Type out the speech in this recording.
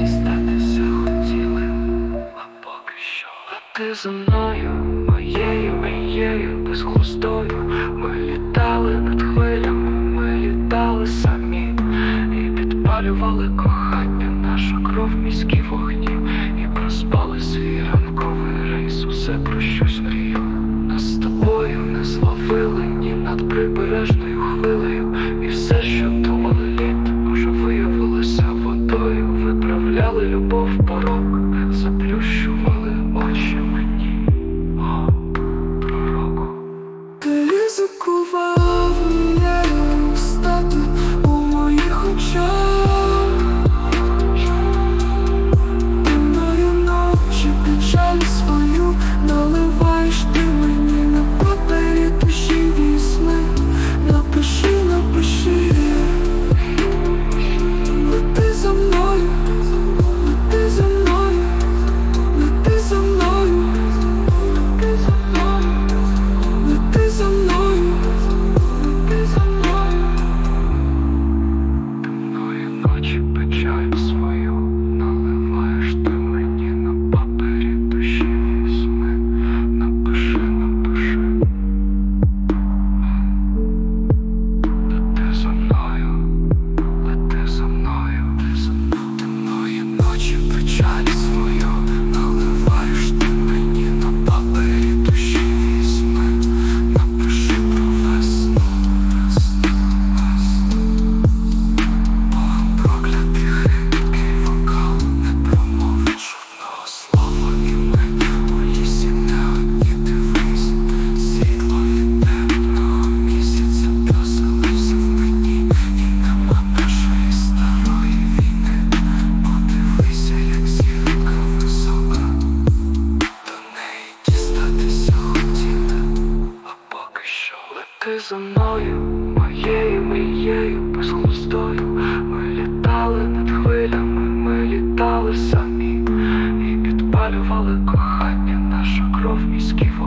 дістатися хотіли, а поки що. А ти за мною, моєю, моєю, безглуздою. Ми літали над хвилями, ми літали самі. І підпалювали кохання, нашу кров міські вогні. І проспали свій ранковий рейс, усе про щось мрію. Нас з тобою не зловили ні над прибережною хвилею. Виправляли любов порок, ти за мною, моєю мрією безглуздою Ми літали над хвилями, ми літали самі і підпалювали кохання, наша кров міських.